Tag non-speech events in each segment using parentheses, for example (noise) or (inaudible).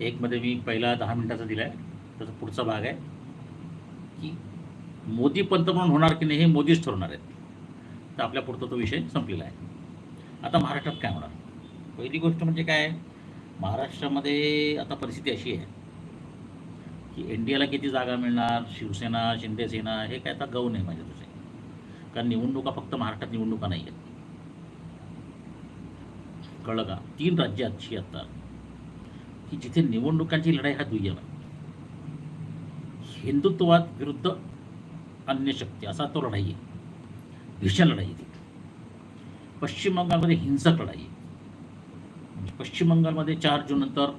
एकमध्ये मी पहिला दहा मिनिटाचा दिला आहे त्याचा पुढचा भाग आहे की मोदी पंतप्रधान होणार की नाही हे मोदीच ठरवणार आहेत. तर आपल्या पुरता तो विषय संपलेला आहे. आता महाराष्ट्रात काय होणार? पहिली गोष्ट म्हणजे काय? महाराष्ट्रामध्ये आता परिस्थिती अशी आहे की एन डी एला किती जागा मिळणार? शिवसेना शिंदेसेना हे काय आता गौण आहे माझ्या तुझे कारण निवडणुका फक्त महाराष्ट्रात निवडणुका नाही आहेत कळलं का? तीन राज्यात अशी आता की जिथे निवडणुकांची लढाई हा दुय्यम आहे. हिंदुत्ववाद विरुद्ध अन्य शक्ती असा तो लढाई आहे. भीषण लढाई आहे पश्चिम बंगालमध्ये हिंसक लढाई आहे. पश्चिम बंगालमध्ये चार जून नंतर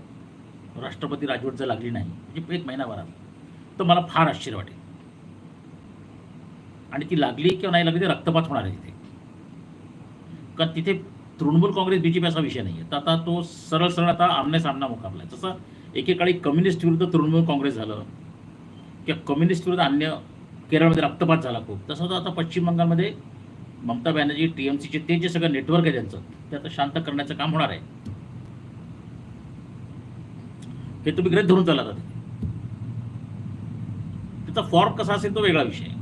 राष्ट्रपती राजवट जर लागली नाही म्हणजे एक महिनाभरात तर मला फार आश्चर्य वाटेल. आणि ती लागली किंवा नाही लागली ते रक्तपात होणार आहे तिथे. कारण तिथे तृणमूल काँग्रेस बीजेपी असा विषय नाही आहे तर आता तो सरळ सरळ आता आमने सामना मुकाबला आहे जसं एकेकाळी कम्युनिस्ट विरुद्ध तृणमूल काँग्रेस झालं किंवा कम्युनिस्ट विरुद्ध अन्य केरळमध्ये रक्तपात झाला खूप तसं तर आता पश्चिम बंगालमध्ये ममता बॅनर्जी टी एम सीचे ते जे सगळं नेटवर्क आहे त्यांचं ते आता शांत करण्याचं काम होणार आहे. हे तुम्ही ग्रहित धरून चालत आता. त्याचा फॉर्म कसा असेल तो वेगळा विषय आहे.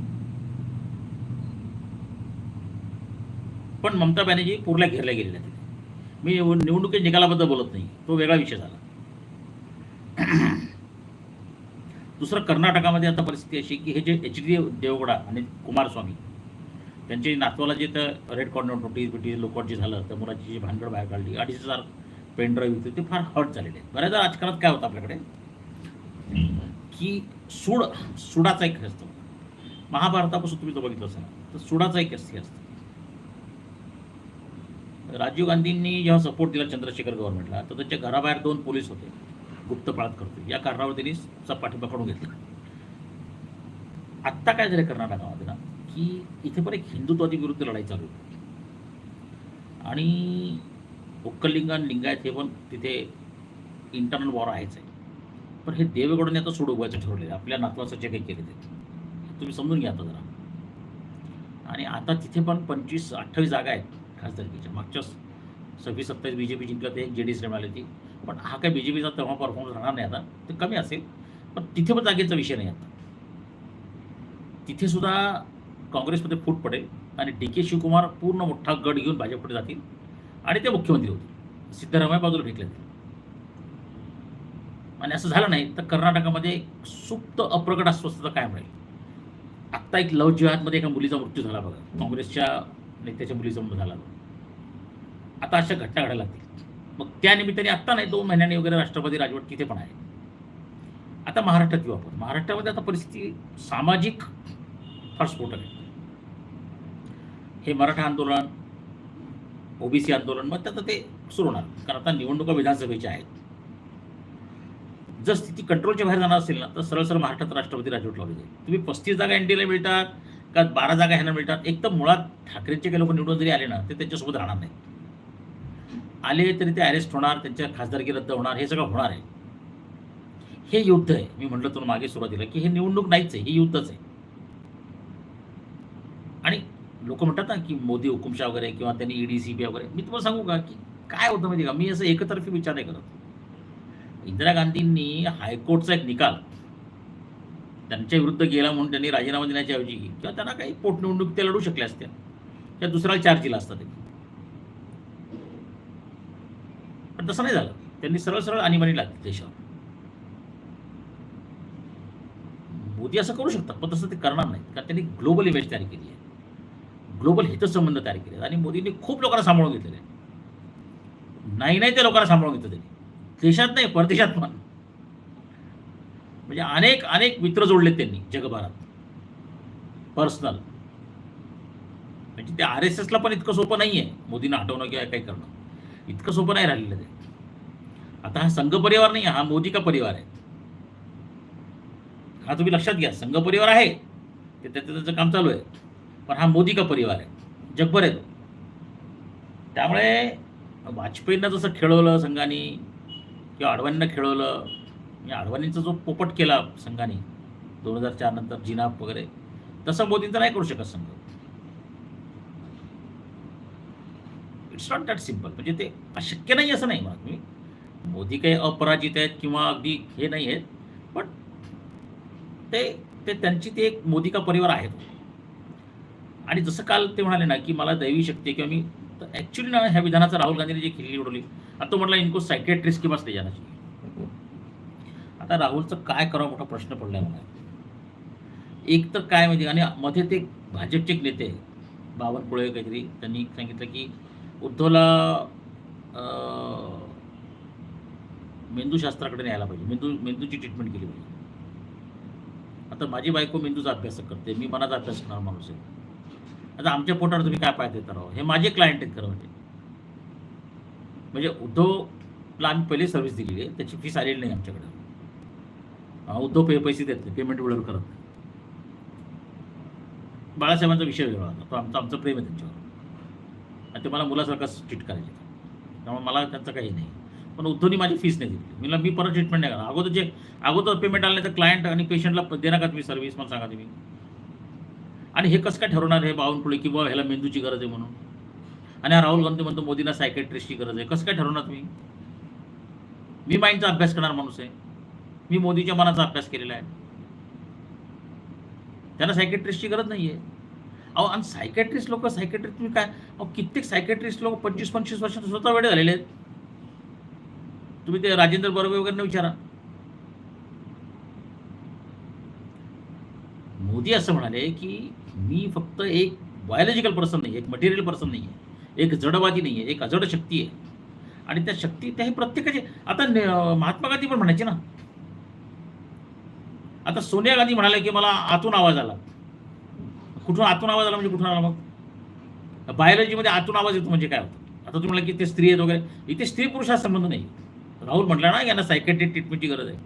पण ममता बॅनर्जी पुरल्या घेरल्या गेलेल्या तिथे. मी निवड- निवडणुकीच्या निकालाबद्दल बोलत नाही. तो वेगळा विषय झाला. (clears throat) दुसरं कर्नाटकामध्ये आता परिस्थिती अशी की हे जे एच डी देवगडा आणि कुमारस्वामी त्यांचे नातवाला जे तर रेड कॉर्नर नोटीस बिटीस लोकट जे झालं तर मुलाची जी भानगड बाहेर काढली अडीच हजार पेन ड्राईव्ह होते ते फार हर्ट झालेले आहेत. बऱ्याचदा राजकारणात काय होतं आपल्याकडे? की सूड सुडाचा एक असतो महाभारतापासून तुम्ही तो बघितलं असेल. तर सुडाचा एक हे असतं. राजीव गांधींनी जेव्हा सपोर्ट दिला चंद्रशेखर गव्हर्नमेंटला तर त्यांच्या घराबाहेर दोन पोलीस होते गुप्त पाळत करतो या कारणावर त्यांनी चा पाठिंबा काढून घेतला. आत्ता काय झालं कर्नाटकामध्ये ना की इथे पण एक हिंदुत्वादी विरुद्ध लढाई चालू होती आणि उक्कलिंग आणि लिंगायत हे पण तिथे इंटरनल वॉर आहेच आहे. पण हे देवेगौडांनी आता सोड उभायचं ठरवलेलं आपल्या नातवाचं जे काही केले ते. तुम्ही समजून घ्या आता जरा. आणि आता तिथे पण पंचवीस अठ्ठावीस जागा आहेत. खासदारकीच्या मागच्या सव्वीस सत्तावीस बी जे पी जिंकलं ते जे डी एस मिळाली ती पण हा काय बी जे पीचा तेव्हा परफॉर्मन्स राहणार नाही आता. ते कमी असेल. पण तिथे पण जागेचा विषय नाही आता. तिथे सुद्धा काँग्रेसमध्ये फूट पडेल आणि डी के शिवकुमार पूर्ण मोठा गड घेऊन भाजपकडे जातील आणि ते मुख्यमंत्री होतील. सिद्धरामय्या बाजूला फेकले जातील आणि असं झालं नाही तर कर्नाटकामध्ये सुप्त अप्रगट अस्वस्थता कायम राहील. आत्ता एक लव जिहादमध्ये एका मुलीचा मृत्यू झाला बघा. काँग्रेसच्या आणि त्याच्या मुलीचा मृत्यू झाला आता अशा घटना घडायला लागतील. मग त्या निमित्ताने आत्ता नाही दोन महिन्यांनी वगैरे राष्ट्रपती राजवट तिथे पण आहे. आता महाराष्ट्रात येऊ आपण महाराष्ट्रामध्ये आता परिस्थिती सामाजिक फार स्फोटक आहे. हे मराठा आंदोलन ओबीसी आंदोलन मग आता ते सुरू होणार. कारण आता निवडणुका विधानसभेच्या आहेत. जर स्थिती कंट्रोलच्या बाहेर जाणार असेल ना तर सरळ सरळ महाराष्ट्रात राष्ट्रपती राजवट लावली जाईल. तुम्ही पस्तीस जागा एनडीला मिळतात का बारा जागा ह्यांना मिळतात? एक तर मुळात ठाकरेंचे काही लोक निवडून जरी आले ना ते त्यांच्यासोबत राहणार नाही आले तरी ते अरेस्ट होणार त्यांच्या खासदारकी रद्द होणार हे सगळं होणार आहे. हे युद्ध आहे. मी म्हटलं तुम्हाला मागे सुरुवातीला की हे निवडणूक नाहीच आहे हे युद्धच आहे. आणि लोक म्हणतात ना की मोदी हुकुमशा वगैरे किंवा त्यांनी ईडी सी बी वगैरे मी तुम्हाला सांगू का की काय होतं माहिती का? मी असं एकतर्फी विचार नाही करत. इंदिरा गांधींनी हायकोर्टचा एक निकाल त्यांच्या विरुद्ध गेला म्हणून त्यांनी राजीनामा देण्याच्या ऐवजी किंवा त्यांना काही पोटनिवडणूक ते लढू शकल्या असत्या त्या दुसऱ्याला चार्ज दिला असता त्यांनी. पण तसं नाही झालं. त्यांनी सरळ सरळ आणीबाणी लागली देशावर. मोदी असं करू शकतात पण तसं ते करणार नाहीत. कारण त्यांनी ग्लोबल इमेज तयार केली आहे. ग्लोबल हितसंबंध तयार केले आहेत. आणि मोदींनी खूप लोकांना सांभाळून घेतलेले आहे नाही नाही ते लोकांना सांभाळून घेतलं त्यांनी. देशात नाही परदेशात पण. म्हणजे अनेक अनेक मित्र जोडलेत त्यांनी जगभरात. पर्सनल म्हणजे ते आर एस एसला पण इतकं सोपं नाही आहे मोदींना हटवणं किंवा काही करणं. इतकं सोपं नाही राहिलेलं ते. आता हा संघ परिवार नाही आहे, हा मोदी का परिवार आहे? हा तुम्ही लक्षात घ्या संघ परिवार आहे. ते त्याचं त्याचं काम चालू आहे. पण हा मोदी का परिवार आहे? जगभर आहे तो. त्यामुळे वाजपेयींना जसं खेळवलं संघाने किंवा अडवाणींना खेळवलं म्हणजे अडवाणींचा जो पोपट केला संघाने दोन हजार चार नंतर जिनाब वगैरे तसं मोदींचा नाही करू शकत संघ. इट्स नॉट दॅट सिंपल म्हणजे ते अशक्य नाही असं नाही म्हणत मी. मोदी काही अपराजित आहेत किंवा अगदी हे नाही आहेत पण ते ते त्यांची ते एक मोदी का परिवार आहेत. आणि जसं काल ते म्हणाले ना की मला दैवी शक्ती किंवा मी ॲक्च्युली ना ह्या विधानाचा राहुल गांधीने जी खिल्ली उडवली आता तो म्हटला इनको सायकेट्रिस्ट किंवा स्टेजानाची आता राहुलचं काय करावं मोठा प्रश्न पडलाय मला. एक तर काय माहिती आणि मध्ये ते भाजपचे एक नेते बावनकुळे काहीतरी त्यांनी सांगितलं की उद्धवला मेंदूशास्त्राकडे न्यायला पाहिजे. मेंदू मेंदूची ट्रीटमेंट केली पाहिजे. आता माझी बायको मेंदूचा अभ्यास करते मी मनाचा अभ्यास करणार माणूस आहे. आता आमच्या पोटावर तुम्ही काय पाय देता हे माझे क्लायंट आहेत खरं म्हणजे. म्हणजे उद्धवला आम्ही पहिले सर्व्हिस दिलेली आहे त्याची फीस आलेली नाही आमच्याकडे. उद्धव पे पैसे देत नाही पेमेंट वेळेवर करत नाही. बाळासाहेबांचा विषय वेगळा होता. तो आमचं आमचं प्रेम आहे त्यांच्यावर. आणि ते मला मुलासारखंच ट्रीट करायचे. त्यामुळे मला त्यांचं काही नाही. पण उद्धवनी माझी फीस नाही दिली. मी मी परत ट्रीटमेंट नाही करा अगोदर जे अगोदर पेमेंट आलं नाही तर क्लायंट आणि पेशंटला देणार का तुम्ही सर्व्हिस मला सांगा तुम्ही. आणि हे कसं काय ठरवणार हे बावनकुळे की बाबा ह्याला मेंदूची गरज आहे म्हणून? आणि हा राहुल गांधी म्हणतो मोदींना सायकेट्रिस्टची गरज आहे. कसं काय ठरवणार तुम्ही? मी माइंडचा अभ्यास करणार माणूस आहे. मी मोदीच्या मनाचा अभ्यास केलेला आहे. त्यांना सायकेट्रिस्टची गरज नाही आहे अहो आणि सायकेट्रिस्ट लोक सायकेट्रिस्ट तुम्ही काय? अहो कित्येक सायकेट्रिस्ट लोक पंचवीस पंचवीस वर्षात स्वतः वेळ झालेले आहेत. तुम्ही ते राजेंद्र बरोबर वगैरे विचारा. मोदी असं म्हणाले की मी फक्त एक बायोलॉजिकल पर्सन नाही एक मटेरियल पर्सन नाही आहे एक जडवादी नाही आहे एक अजड शक्ती आहे. आणि त्या शक्ती त्या हे प्रत्येकाचे आता महात्मा गांधी पण म्हणायचे ना आता सोनिया गांधी म्हणाल्या की मला आतून आवाज आला. कुठून आतून आवाज आला म्हणजे कुठून आला मग? बायोलॉजीमध्ये आतून आवाज येतो म्हणजे काय होतं? आता तुम्ही म्हणाला की ते स्त्री आहेत वगैरे. इथे स्त्री पुरुषा संबंध नाही. राहुल म्हटला ना यांना सायकेट्रिक ट्रीटमेंटची गरज आहे.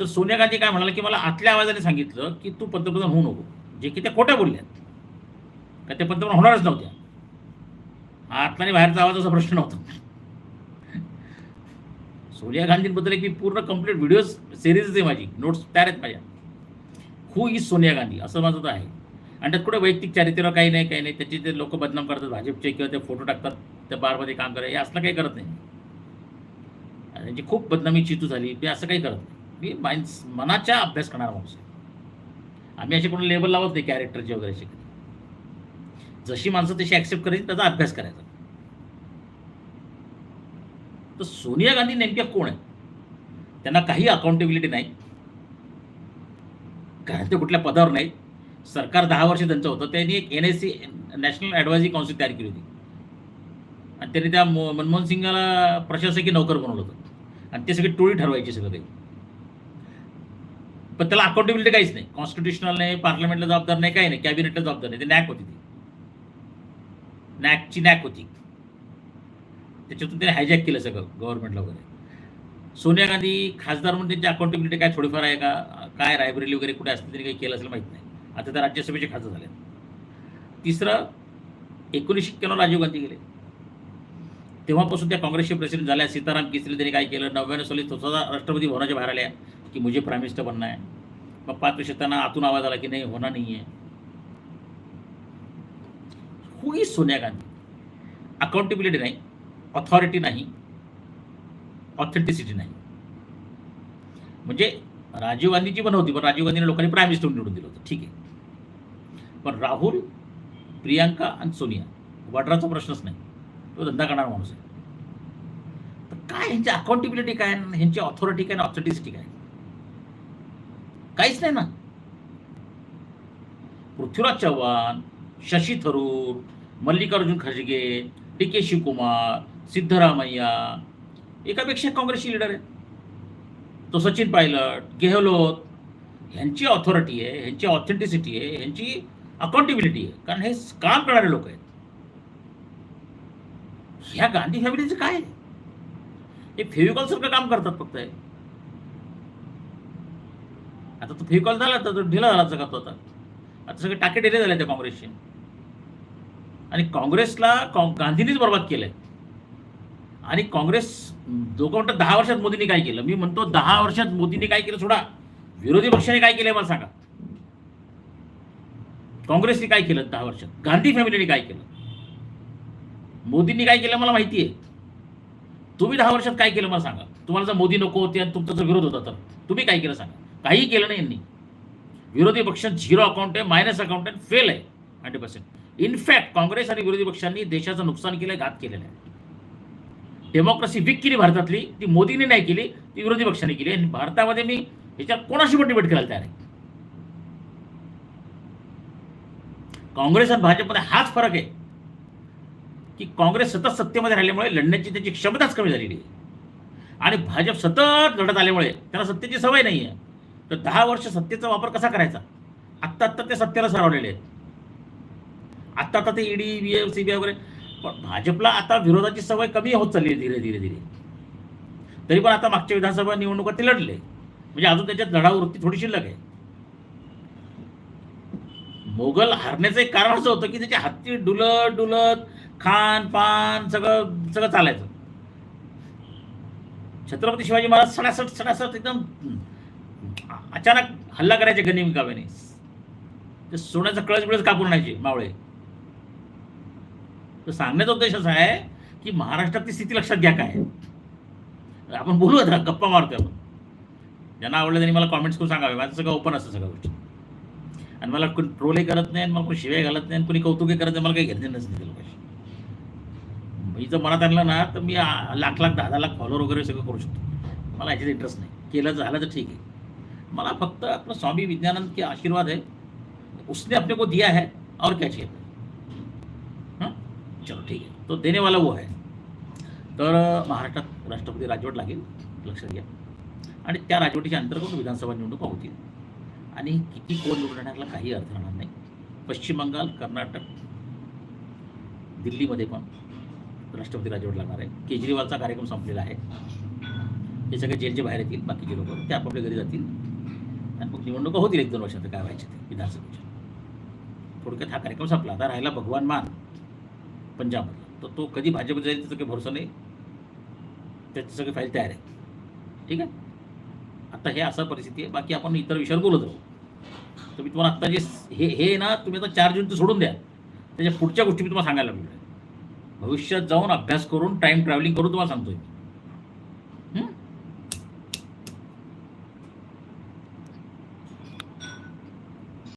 तर सोनिया गांधी काय म्हणाला की मला आतल्या आवाजाने सांगितलं की तू पंतप्रधान होऊ नको. जे की त्या खोट्या बोलल्यात का ते पंतप्रधान होणारच नव्हत्या. आतला आणि बाहेरचा आवाजाचा प्रश्न नव्हता. सोनिया गांधींबद्दल एक मी पूर्ण कंप्लीट व्हिडिओ सिरीज आहे माझी. नोट्स तयार आहेत माझ्या. Who is Sonia Gandhi? असं माझं तर आहे. आणि त्यात कुठे वैयक्तिक चारित्र्य काही नाही काही नाही. त्याचे ते लोक बदनाम करतात भाजपचे किंवा ते फोटो टाकतात त्या बारमध्ये काम करायला हे असलं काही करत नाही. आणि त्यांची खूप बदनामी चितू झाली मी असं काही करत नाही. मी माइंड मनाच्या अभ्यास करणारा माणूस आहे. आम्ही असे कोणी लेबल लावत नाही कॅरेक्टरचे वगैरे असे. जशी माणसं तशी ॲक्सेप्ट करायची त्याचा अभ्यास करायचा. तर सोनिया गांधी नेमक्या कोण आहे? त्यांना काही अकाउंटेबिलिटी नाही. कारण ते कुठल्या पदावर नाही. सरकार दहा वर्ष त्यांचं होतं. त्यांनी एक N S C national advisory council तयार केली होती. आणि त्यांनी त्या मनमोहन सिंगाला प्रशासकीय नोकर बनवलं होतं. आणि ते सगळे टोळी ठरवायची सगळं ते पण त्याला अकाउंटेबिलिटी काहीच नाही. कॉन्स्टिट्युशनल नाही पार्लमेंटला जबाबदार नाही काही नाही. कॅबिनेटला जबाबदार नाही. ते नॅक होती ती. नॅकची नॅक होती. त्याच्यातून त्याने हायजॅक केलं सगळं गव्हर्नमेंटला वगैरे. सोनिया गांधी खासदार म्हणून त्यांची अकाउंटेबिलिटी काय थोडीफार आहे का? काय रायबरेली वगैरे कुठे असते तरी काही केलं असेल माहीत नाही. आता त्या राज्यसभेचे खासदार झाले तिसरं एकोणीसशे एक्क्याण्णव राजीव गांधी गेले. तेव्हापासून त्या काँग्रेसचे प्रेसिडेंट झाल्या. सीताराम केसरी त्यांनी काय केलं? नव्याण्णव साली स्वतः राष्ट्रपती भवनाच्या बाहेर आल्या की मुझे प्राईम मिनिस्टर बनना आहे मग पाच वर्ष त्यांना आतून आवाज आला की नाही होणार नाही आहे. हुई सोनिया गांधी. अकाउंटेबिलिटी नाही. ऑथॉरिटी नाही. ऑथेंटिसिटी नाही. म्हणजे राजीव गांधीची पण होती पण राजीव गांधीने लोकांनी प्राईम मिनिस्टर निवडून दिलं होतं. ठीक आहे. पण राहुल प्रियांका आणि सोनिया वड्राचा प्रश्नच नाही. तो धंदा करणारा माणूस आहे. तर काय ह्यांची अकाउंटेबिलिटी काय ह्यांची ऑथॉरिटी काय ऑथेंटिसिटी काय? काहीच नाही ना. पृथ्वीराज चव्हाण शशी थरूर मल्लिकार्जुन खरगे डी के शिवकुमार सिद्धरामय्या एकापेक्षा काँग्रेसची लीडर आहे. तो सचिन पायलट गेहलोत ह्यांची ऑथॉरिटी आहे ह्यांची ऑथेंटिसिटी आहे ह्यांची अकाउंटेबिलिटी आहे. कारण हे काम करणारे लोक आहेत. ह्या गांधी फॅमिलीचं काय आहे? हे फेविकॉल सारखं काम करतात फक्त हे. आता तो फेविकॉल झाला तर ढिला झाला जगात तो आता. आता सगळे टाके ढिले झाले त्या काँग्रेसचे. आणि काँग्रेसला कॉ गांधींनीच बर्बाद केलंय. आणि काँग्रेस लोक म्हणतात दहा वर्षात मोदींनी काय केलं? मी म्हणतो दहा वर्षात मोदींनी काय केलं सोडा. विरोधी पक्षाने काय केलं मला सांगा. काँग्रेसने काय केलं दहा वर्षात? गांधी फॅमिलीने काय केलं? मोदींनी काय केलं मला माहिती आहे. तुम्ही दहा वर्षात काय केलं मला सांगा. तुम्हाला जर मोदी नको होते आणि तुमचा जर विरोध होता तर तुम्ही काय केलं सांगा. काही केलं नाही यांनी. विरोधी पक्ष झिरो अकाउंट आहे मायनस अकाउंट आहे फेल आहे hundred percent in fact Congress आणि विरोधी पक्षांनी देशाचं नुकसान केलं घात केलेलं आहे. डेमोक्रेसी वीक केली भारतातली ती मोदीने नाही केली ती विरोधी पक्षाने केली. आणि भारतामध्ये मी ह्याच्यात कोणाशी पण डिबेट करायला तयार आहे. काँग्रेस आणि भाजपमध्ये हाच फरक आहे की काँग्रेस सतत सत्तेमध्ये राहिल्यामुळे लढण्याची त्याची क्षमताच कमी झालेली आहे. आणि भाजप सतत लढत आल्यामुळे त्याला सत्तेची सवय नाही आहे. तर दहा वर्ष सत्तेचा वापर कसा करायचा? आत्ता आत्ता ते सत्तेला सरावलेले आहेत. आत्ता आता ते ED B F C B वगैरे पण भाजपला आता विरोधाची सवय कमी होत चालली धीरे धीरे धीरे. तरी पण आता मागच्या विधानसभा निवडणुका ते लढले म्हणजे अजून त्याच्यात लढाऊ वृत्ती थोडी शिल्लक आहे. मोगल हारण्याचं एक कारण असं होतं की त्याच्या हत्ती डुलत डुलत खान पान सगळं सगळं चालायचं. छत्रपती शिवाजी महाराज सडासट सडासट एकदम अचानक हल्ला करायचे गनिमी काव्याने. ते सोन्याचा कळस बिळस कापून आणायचे मावळे. तर सांगण्याचा उद्देश असा आहे की महाराष्ट्रातली स्थिती लक्षात घ्या काय आहे. आपण बोलू आता गप्पा मारतोय आपण. ज्यांना आवडलं त्यांनी मला कॉमेंट्स करून सांगावे. माझं सगळं ओपन असतं सगळ्या गोष्टी. आणि मला कोणी ट्रोलही करत नाही आणि मला कोणी शिवाय घालत नाही आणि कोणी कौतुकही करत नाही मला काही घेणं नसते त्या लोकांशी. मी जर मनात आणलं ना तर मी लाख लाख दहा दहा लाख फॉलोअर वगैरे सगळं करू शकतो. मला ह्याच्यात इंटरेस्ट नाही. केलं झालं तर ठीक आहे. मला फक्त आपलं स्वामी विज्ञानंद के आशीर्वाद है उसने अपने को दिया है और क्या चाहिए? चलो ठीक आहे. तो देने वाला वो है. तर महाराष्ट्रात राष्ट्रपती राजवट लागेल लक्षात घ्या आणि त्या राजवटीच्या अंतर्गत विधानसभा निवडणुका होतील. आणि किती कोण निवडून येण्याला काही अर्थ राहणार नाही. पश्चिम बंगाल कर्नाटक दिल्लीमध्ये पण राष्ट्रपती राजवट लागणार आहे. केजरीवालचा कार्यक्रम संपलेला आहे. हे सगळे जेलच्या बाहेर येतील बाकीचे लोक ते आपापल्या घरी जातील. आणि मग निवडणुका होतील एक दोन वर्षात काय व्हायचे ते विधानसभेच्या. थोडक्यात हा कार्यक्रम संपला. आता राहिला भगवान मान. पंजाबमधला तर तो कधी भाजप जाईल त्याचा काही भरोसा नाही. त्याची सगळी फाईल तयार आहे ठीक आहे? आता हे असा परिस्थिती आहे. बाकी आपण इतर विषयावर बोलत आहोत तर मी तुम्हाला आत्ता जे हे हे ना तुम्ही आता चार जून सोडून द्या. त्याच्या पुढच्या गोष्टी मी तुम्हाला सांगायला मिळेल भविष्यात जाऊन अभ्यास करून टाईम ट्रॅव्हलिंग करून तुम्हाला सांगतोय मी.